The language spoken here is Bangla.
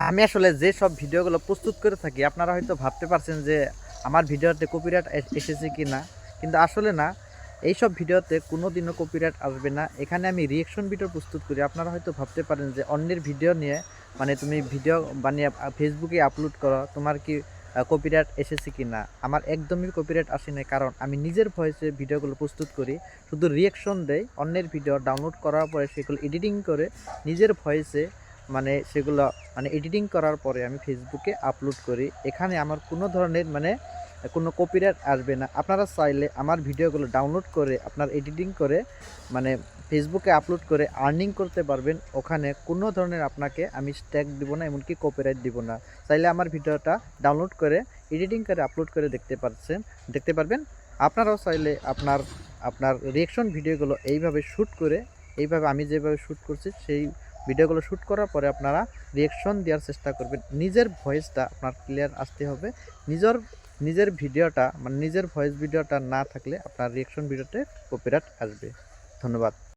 আমি আসলে যে সব ভিডিওগুলো প্রস্তুত করে থাকি, আপনারা হয়তো ভাবতে পারছেন যে আমার ভিডিওতে কপিরাইট এসেছে কি না কিন্তু আসলে না, এইসব ভিডিওতে কোনো দিনও কপিরাইট আসবে না। এখানে আমি রিয়েকশন ভিডিও প্রস্তুত করি। আপনারা হয়তো ভাবতে পারেন যে অন্যের ভিডিও নিয়ে মানে তুমি ভিডিও বানিয়ে ফেসবুকে আপলোড করো, তোমার কি কপিরাইট এসেছে কি না আমার একদমই কপিরাইট আসে না কারণ আমি নিজের ভয়েসে ভিডিওগুলো প্রস্তুত করি। শুধু রিয়েকশন দেই, অন্যের ভিডিও ডাউনলোড করার পরে সেগুলো এডিটিং করে নিজের ভয়েসে মানে সেগুলো মানে এডিটিং করার পরে আমি ফেসবুকে আপলোড করি। এখানে আমার কোনো ধরনের মানে কোনো কপিরাইট আসবে না। আপনারা চাইলে আমার ভিডিওগুলো ডাউনলোড করে, আপনার এডিটিং করে মানে ফেসবুকে আপলোড করে আর্নিং করতে পারবেন। ওখানে কোনো ধরনের আপনাকে আমি স্ট্যাগ দিব না, এমনকি কপিরাইট দিব না। চাইলে আমার ভিডিওটা ডাউনলোড করে এডিটিং করে আপলোড করে দেখতে পাচ্ছেন দেখতে পারবেন। আপনারাও চাইলে আপনার আপনার রিয়েকশন ভিডিওগুলো এইভাবে শ্যুট করে, এইভাবে আমি যেভাবে শ্যুট করছি, সেই ভিডিওগুলো শ্যুট করার পরে আপনারা রিয়েকশন দেওয়ার চেষ্টা করবেন। নিজের ভয়েসটা আপনার ক্লিয়ার আসতে হবে। নিজের নিজের ভিডিওটা মানে নিজের ভয়েস ভিডিওটা না থাকলে আপনার রিয়েকশন ভিডিওতে কপিরাইট আসবে। ধন্যবাদ।